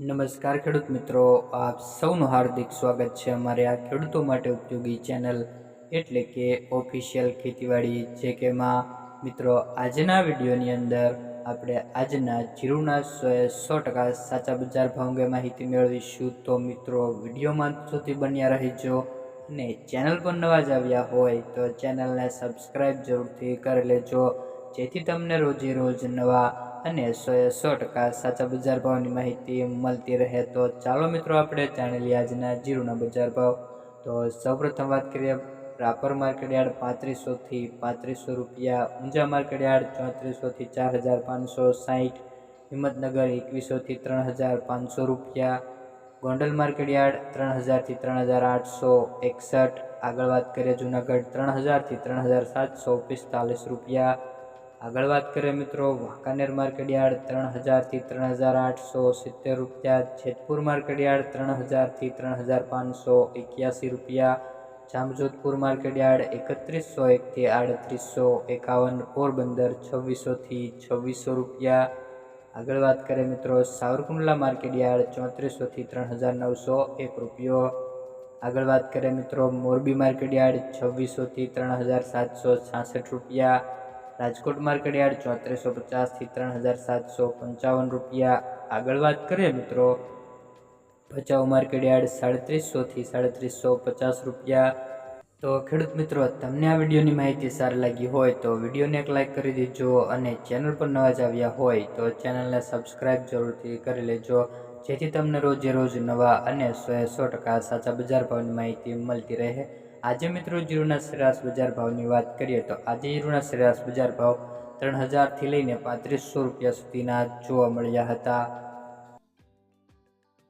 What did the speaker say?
નમસ્કાર ખેડૂત મિત્રો, આપ સૌનું હાર્દિક સ્વાગત છે અમારે આ ખેડૂતો માટે ઉપયોગી ચેનલ એટલે કે ઓફિશિયલ ખેતીવાડી જે કે માં મિત્રો, આજના વિડીયોની અંદર આપણે આજના જીરુના સો ટકા સાચા બજાર ભાવ અંગે માહિતી મેળવીશું. તો મિત્રો, વિડીયોમાં સુધી બન્યા રહેજો અને ચેનલ પર નવા જ આવ્યા હોય તો ચેનલને સબસ્ક્રાઈબ જરૂરથી કરી લેજો. જેથી તમને રોજે રોજ નવા અને સો એ સો ટકા સાચા બજાર ભાવની માહિતી મળતી રહે તો ચાલો મિત્રો આપણે જાણી લઈએ આજના જીરુના બજાર ભાવ. તો સૌપ્રથમ વાત કરીએ રાપર માર્કેટ યાર્ડ પાંત્રીસોથી પાંત્રીસો રૂપિયા, ઊંઝા માર્કેટ યાર્ડ ચોત્રીસોથી ચાર હજાર પાંચસો સાહીઠ હિંમતનગર એકવીસોથી ત્રણ હજાર પાંચસો રૂપિયા, ગોંડલ માર્કેટ યાર્ડ ત્રણ હજારથી ત્રણ હજાર આઠસો એકસઠ, આગળ વાત કરીએ જુનાગઢ ત્રણ હજારથી ત્રણ હજાર સાતસો પિસ્તાલીસ રૂપિયા આગળ વાત કરીએ મિત્રો, વાંકાનેર માર્કેટ યાર્ડ ત્રણ હજારથી ત્રણ હજાર આઠસો સિત્તેર રૂપિયા, જેતપુર માર્કેટ યાર્ડ ત્રણ હજારથી ત્રણ હજાર પાંચસો એક્યાસી રૂપિયા, જામજોધપુર માર્કેટ યાર્ડ એકત્રીસો એકથી આડત્રીસો એકાવન, પોરબંદર છવ્વીસોથી છવ્વીસો રૂપિયા. આગળ વાત કરીએ મિત્રો, સાવરકુંડલા માર્કેટ યાર્ડ ચોત્રીસોથી ત્રણ હજાર નવસો એક રૂપિયો. આગળ વાત કરીએ મિત્રો, મોરબી માર્કેટ યાર્ડ છવ્વીસોથી ત્રણ હજાર સાતસો છાસઠ રૂપિયા. રાજકોટ માર્કેટ યાર્ડ ચોત્રીસો પચાસથી ત્રણ હજાર સાતસો પંચાવન રૂપિયા. આગળ વાત કરીએ મિત્રો, ભચાઉ માર્કેટ યાર્ડ સાડત્રીસોથી સાડત્રીસો પચાસ રૂપિયા. તો ખેડૂત મિત્રો, તમને આ વિડીયોની માહિતી સારી લાગી હોય તો વિડીયોને એક લાઇક કરી દેજો અને ચેનલ પર નવા જ આવ્યા હોય તો ચેનલને સબસ્ક્રાઈબ જરૂરથી કરી લેજો, જેથી તમને રોજે રોજ નવા અને સો સો ટકા સાચા બજાર ભાવની માહિતી મળતી રહે. આજે મિત્રો જીરુના સરેરાશ બજાર ભાવની વાત કરીએ તો આજે જીરુના સરેરાશ બજાર ભાવ ત્રણ હજારથી લઈને પાંત્રીસો રૂપિયા સુધીના જોવા મળ્યા હતા.